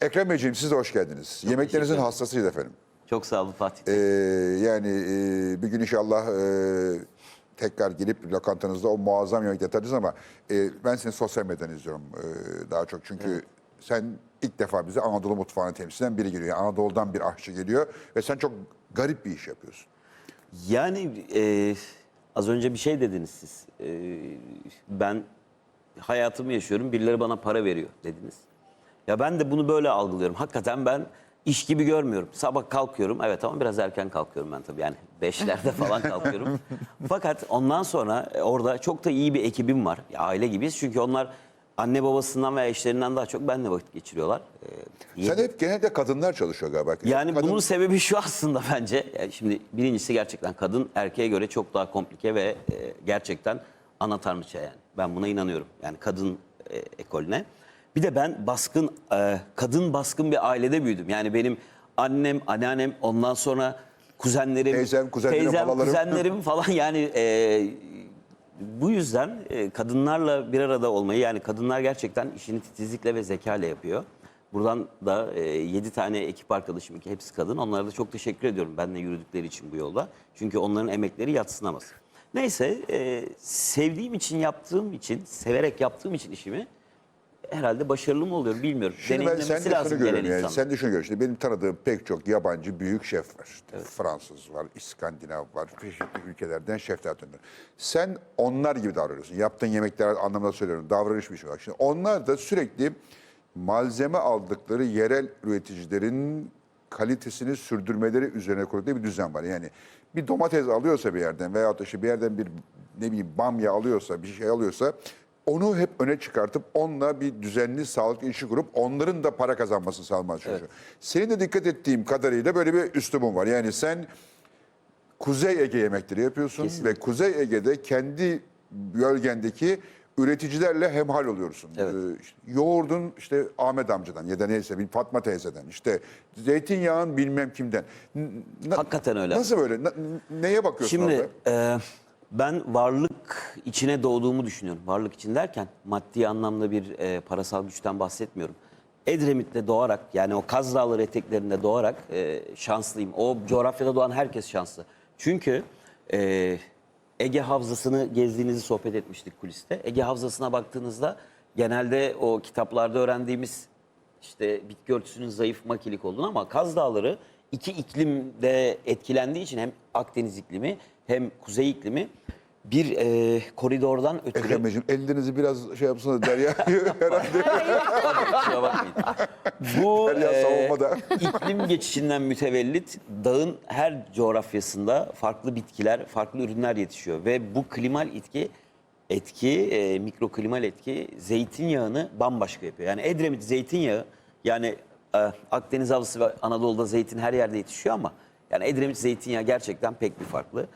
Ekrem Beyciğim siz de hoş geldiniz. Yemeklerinizin ederim. hastasıyız efendim. Çok sağ olun Fatih. Ee, Bey. yani e, bir gün inşallah e, tekrar gelip lokantanızda o muazzam yemekleri tadacağız ama e, ben seni sosyal medyadan izliyorum e, daha çok. Çünkü sen ilk defa bize Anadolu mutfağını temsil eden biri geliyor. Yani Anadolu'dan bir aşçı geliyor ve sen çok garip bir iş yapıyorsun. Yani e, az önce bir şey dediniz siz. E, ben hayatımı yaşıyorum, birileri bana para veriyor dediniz. Ya ben de bunu böyle algılıyorum. Hakikaten ben iş gibi görmüyorum. Sabah kalkıyorum, evet ama biraz erken kalkıyorum ben tabii. Yani beşlerde falan kalkıyorum. Fakat ondan sonra e, orada çok da iyi bir ekibim var. Ya, aile gibiyiz çünkü onlar anne babasından veya eşlerinden daha çok benimle vakit geçiriyorlar. E, Sen hep genelde kadınlar çalışıyor galiba. Yani Kadın- bunun sebebi şu aslında bence. Yani şimdi birincisi gerçekten kadın erkeğe göre çok daha komplike ve e, gerçekten ana tanrıça yani. Ben buna inanıyorum. Yani kadın e, ekolüne. Bir de ben baskın, e, kadın baskın bir ailede büyüdüm. Yani benim annem, anneannem, ondan sonra kuzenlerim, Teyzem, kuzenlerim, teyzem, halalarım. kuzenlerim falan yani e, bu yüzden e, kadınlarla bir arada olmayı yani kadınlar gerçekten işini titizlikle ve zekayla yapıyor. Buradan da e, 7 tane ekip arkadaşım ki hepsi kadın. Onlara da çok teşekkür ediyorum benimle yürüdükleri için bu yolda. Çünkü onların emekleri yatsınamaz. Neyse e, sevdiğim için yaptığım için, severek yaptığım için işimi herhalde başarılı mı oluyorum bilmiyorum. Şimdi ben sen de şunu görüyorum yani. Sen de şunu görüyorum. Şimdi benim tanıdığım pek çok yabancı büyük şef var. İşte Fransız var, İskandinav var, çeşitli ülkelerden şefler tanıyorum. Sen onlar gibi davranıyorsun. Yaptığın yemekler anlamında söylüyorum. Davranış bir şey var. Şimdi onlar da sürekli malzeme aldıkları yerel üreticilerin kalitesini sürdürmeleri üzerine kurduğu bir düzen var. Yani bir domates alıyorsa bir yerden veyahut da işte bir yerden bir ne bileyim bamya alıyorsa, bir şey alıyorsa onu hep öne çıkartıp onunla bir düzenli sağlıklı işi kurup onların da para kazanmasını sağlamaya çalışıyor. Senin de dikkat ettiğim kadarıyla böyle bir üslubun var. Yani sen Kuzey Ege yemekleri yapıyorsun ve Kuzey Ege'de kendi bölgendeki üreticilerle hemhal oluyorsun. Evet. Ee, işte yoğurdun işte Ahmet amcadan ya da neyse bir Fatma teyzeden işte zeytinyağın bilmem kimden. Na- Hakikaten öyle. Nasıl böyle? Na- neye bakıyorsun Şimdi orada? e, ben varlık içine doğduğumu düşünüyorum. Varlık için derken maddi anlamda bir e, parasal güçten bahsetmiyorum. Edremit'te doğarak yani o Kaz Dağları eteklerinde doğarak e, şanslıyım. O coğrafyada doğan herkes şanslı. Çünkü e, Ege Havzası'nı gezdiğinizi sohbet etmiştik kuliste. Ege Havzası'na baktığınızda genelde o kitaplarda öğrendiğimiz işte bitki örtüsünün zayıf makilik olduğunu ama Kaz Dağları iki iklimde etkilendiği için hem Akdeniz iklimi hem kuzey iklimi bir e, koridordan ötürü Ekrem Beyciğim ellerinizi biraz şey yapsana Derya. Herhalde Kusura bakmayın. Bu Derya e, iklim geçişinden mütevellit dağın her coğrafyasında farklı bitkiler, farklı ürünler yetişiyor ve bu klimal etki etki, e, mikroklimal etki zeytinyağını bambaşka yapıyor. Yani Edremit zeytinyağı yani e, Akdeniz havzası ve Anadolu'da zeytin her yerde yetişiyor ama yani Edremit zeytinyağı gerçekten pek bir farklı.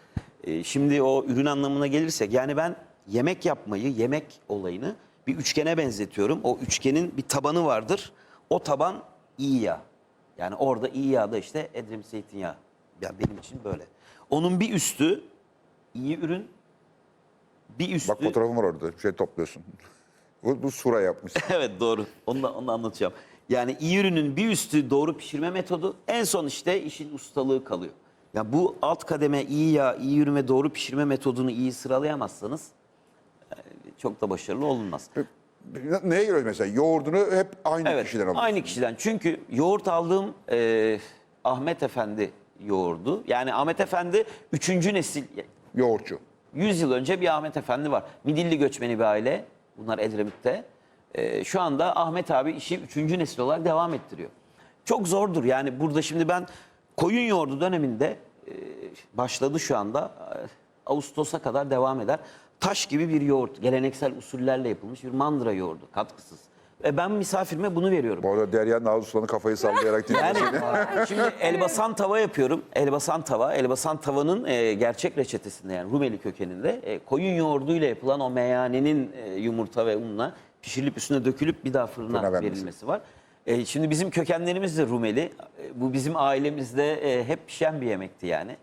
E, şimdi o ürün anlamına gelirsek yani ben yemek yapmayı, yemek olayını bir üçgene benzetiyorum. O üçgenin bir tabanı vardır. O taban iyi yağ. Yani orada iyi yağ da işte Edremit zeytinyağı. Yani benim için böyle. Onun bir üstü iyi ürün, bir üstü... Bak fotoğrafım var orada. Şey topluyorsun. Bu, bu sura yapmış. evet doğru. Onu da, onu da anlatacağım. Yani iyi ürünün bir üstü doğru pişirme metodu. En son işte işin ustalığı kalıyor. Ya bu alt kademe iyi yağ, iyi ürün ve doğru pişirme metodunu iyi sıralayamazsanız e, çok da başarılı olunmaz. Neye göre mesela? Yoğurdunu hep aynı Evet, kişiden alıyorsun. aynı kişiden. Çünkü yoğurt aldığım e, Ahmet Efendi yoğurdu. Yani Ahmet Efendi üçüncü nesil, Yoğurtçu. 100 yıl önce bir Ahmet Efendi var. Midilli göçmeni bir aile. Bunlar Edremit'te. Ee, şu anda Ahmet abi işi üçüncü nesil olarak devam ettiriyor. Çok zordur yani burada şimdi ben koyun yoğurdu döneminde e, başladı şu anda. E, Ağustos'a kadar devam eder. Taş gibi bir yoğurt. Geleneksel usullerle yapılmış bir mandıra yoğurdu katkısız. Ve ben misafirime bunu veriyorum. Bu arada Derya'nın ağzı sulanı kafayı sallayarak dinliyor Yani seni. şimdi elbasan tava yapıyorum. Elbasan tava. Elbasan tavanın e, gerçek reçetesinde yani Rumeli kökeninde e, koyun yoğurduyla yapılan o meyanenin e, yumurta ve unla pişirilip üstüne dökülüp bir daha fırına, Fırına verilmesi var. E, şimdi bizim kökenlerimiz de Rumeli. E, bu bizim ailemizde e, hep pişen bir yemekti yani.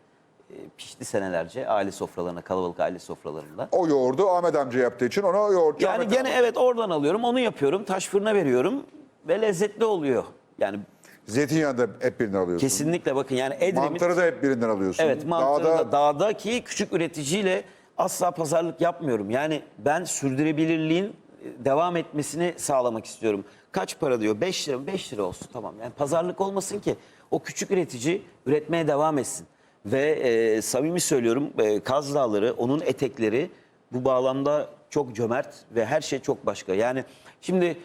E, pişti senelerce aile sofralarına, kalabalık aile sofralarında. O yoğurdu Ahmet amca yaptığı için ona yoğurtçu Yani Ahmet gene amca. evet oradan alıyorum, onu yapıyorum, taş fırına veriyorum ve lezzetli oluyor. Yani Zeytinyağı da hep birinden alıyorsun. kesinlikle bakın yani Edremit Mantarı da hep birinden alıyorsun. Evet mantarı Dağda da dağdaki küçük üreticiyle asla pazarlık yapmıyorum. Yani ben sürdürülebilirliğin devam etmesini sağlamak istiyorum. Kaç para diyor? 5 lira 5 lira olsun tamam. Yani pazarlık olmasın ki o küçük üretici üretmeye devam etsin. Ve e, samimi söylüyorum e, Kaz Dağları, onun etekleri bu bağlamda çok cömert ve her şey çok başka. Yani şimdi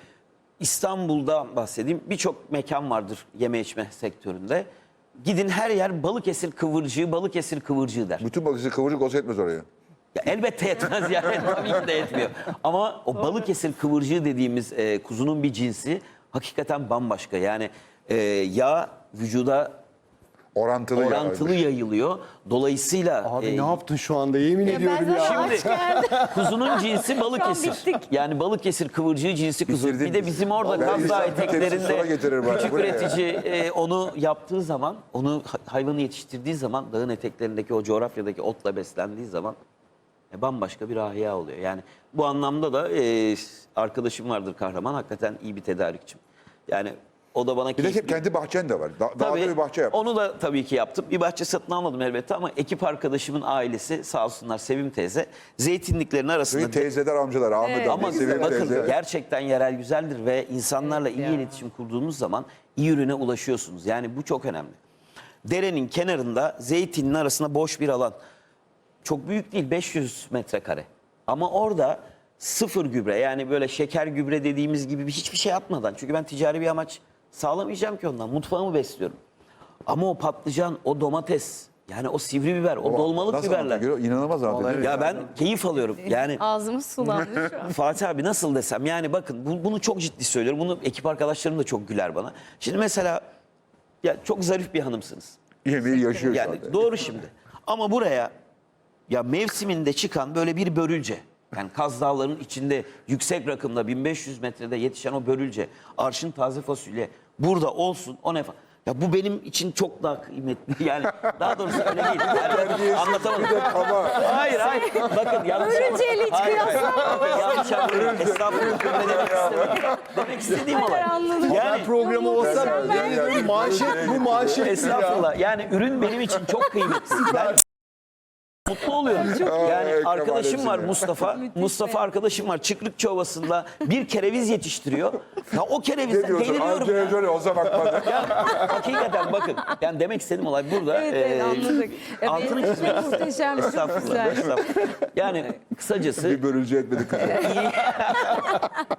İstanbul'da bahsedeyim. Birçok mekan vardır yeme içme sektöründe. Gidin her yer Balıkesir kıvırcığı, Balıkesir kıvırcığı der. bütün balıkçı kıvırcık olsa etmez oraya. Ya elbette yetmez yani tabii ki de yetmiyor. Ama o Balıkesir kıvırcığı dediğimiz e, kuzunun bir cinsi hakikaten bambaşka. Yani e, yağ vücuda Orantılı, orantılı yayılıyor. Dolayısıyla Abi e, ne yaptın şu anda yemin Ya ediyorum ben ya. zaten aç geldim. Kuzunun cinsi Balıkesir. bittik. Yani Balıkesir kıvırcığı cinsi kuzu. Bitirdin Bir de bizi. bizim orada insan bir tepsi sonra eteklerinde getirir bana. küçük Bu ne ya? üretici e, onu yaptığı zaman, onu ha- hayvanı yetiştirdiği zaman dağın eteklerindeki o coğrafyadaki otla beslendiği zaman e, bambaşka bir ahya oluyor. Yani bu anlamda da e, arkadaşım vardır kahraman hakikaten iyi bir tedarikçim. Yani o da bana Bir de keyifli- hep kendi bahçen de var. Da, dağda Tabii, bir bahçe yap. Onu da tabii ki yaptım. Bir bahçe satın almadım elbette ama ekip arkadaşımın ailesi sağ olsunlar Sevim teyze zeytinliklerin arasında Çünkü teyzeler, amcalar, Ahmet Evet, abi, ama Sevim bakın teyze. gerçekten yerel güzeldir ve insanlarla iyi ya. iletişim kurduğunuz zaman iyi ürüne ulaşıyorsunuz. Yani bu çok önemli. Derenin kenarında zeytinin arasında boş bir alan. Çok büyük değil 500 metrekare. Ama orada sıfır gübre yani böyle şeker gübre dediğimiz gibi bir hiçbir şey atmadan. Çünkü ben ticari bir amaç sağlamayacağım ki ondan. Mutfağımı besliyorum. Ama o patlıcan, o domates, yani o sivri biber, o dolmalık Nasıl biberler. anlatıyor? İnanılmaz anlatıyor. Ya ben keyif alıyorum. Yani Ağzımız sulandı şu an. Fatih abi nasıl desem yani bakın bu- bunu çok ciddi söylüyorum. Bunu ekip arkadaşlarım da çok güler bana. Şimdi mesela ya çok zarif bir hanımsınız. Yemeği yaşıyor Yani anda. doğru şimdi. Ama buraya ya mevsiminde çıkan böyle bir börülce. Yani Kaz Dağları'nın içinde yüksek rakımda 1500 metrede yetişen o börülce, arşın taze fasulye burada olsun o ne fa- ya bu benim için çok daha kıymetli. Yani daha doğrusu öyle değil. Yani anlatamadım. Ama Hayır hayır. Bakın yanlış. Börülceyle hiç. Bakın yanlış anlıyorum. Estağfurullah. Öyle demek istemedim. Demek istediğim olay. Anladım. Yani Programı olsa Ben- ben- manşet bu manşet ya. Estağfurullah. Yani ürün benim için çok kıymetli. Ben mutlu oluyorum. Ay, Yani Kemal arkadaşım var. Mustafa. Mustafa arkadaşım var. Çıkrıkçı Ovası'nda bir kereviz yetiştiriyor. Ya o ne kerevizden diyorsun? deliriyorum. Amcaya ya. şöyle olsa bakmadı. Ya, hakikaten bakın. Yani demek istediğim olay burada. Evet evet eee, anladık. Altını çizmek muhteşem, çok Estağfurullah. güzel. estağfurullah. Yani kısacası bir bölücü etmedi iyi.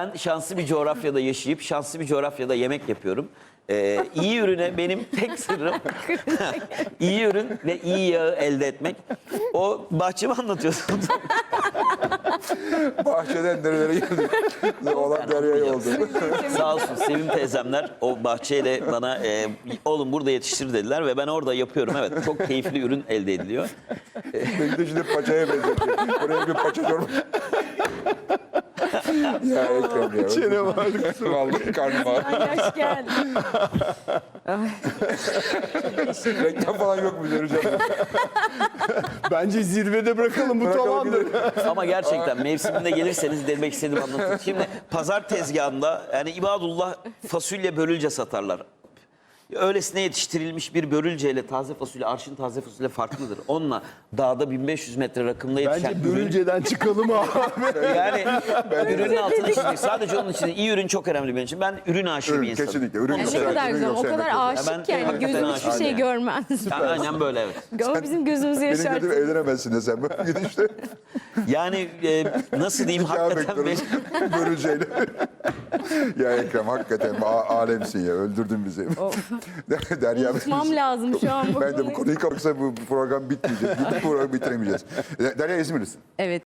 ben şanslı bir coğrafyada yaşayıp şanslı bir coğrafyada yemek yapıyorum. Ee, iyi ürüne benim tek sırrım iyi ürün ve iyi yağı elde etmek. O bahçemi anlatıyorsun. Bahçeden nerelere geldik. Olan deryaya oldu. Sağ olsun Sevim teyzemler o bahçeyle bana e, oğlum burada yetiştir dediler ve ben orada yapıyorum. Evet çok keyifli ürün elde ediliyor. Beni de şimdi paçaya benzetiyor. Oraya bir paça çorba. Ya Ekrem ya. Çene varlık. Vallahi karnım ağrıyor. Ay yaş geldi. Reklam falan yok mu göreceğim. Bence zirvede bırakalım bu Bırakalım tamamdır. Ama gerçekten mevsiminde gelirseniz demek istediğimi anlatayım. Şimdi pazar tezgahında yani İbadullah fasulye börülce satarlar. Öylesine yetiştirilmiş bir börülceyle taze fasulye, arşın taze fasulye farklıdır. Onunla dağda 1500 metre rakımda yetişen Bence börülceden çıkalım abi. Yani ürünün altına çizmek. Sadece onun için iyi ürün çok önemli benim için. Ben ürün aşığı bir insanım. kesinlikle. Ürün Yani ne kadar güzel. O kadar aşık ben ki yani gözüm hiçbir şey görmez. Yani aynen böyle evet. Ama bizim gözümüzü Benim dedim yaşartır. eğlenemezsin de sen. Böyle gidişte Yani e, nasıl diyeyim hakikaten Börülceyle. Ya Ekrem hakikaten a- alemsin ya. Öldürdün bizi. Derya Unutmam lazım şu an bu Ben de bu konuyu. konuyu kapatsa bu program bitmeyecek. Bu programı bitiremeyeceğiz. Derya İzmirlisin. Evet.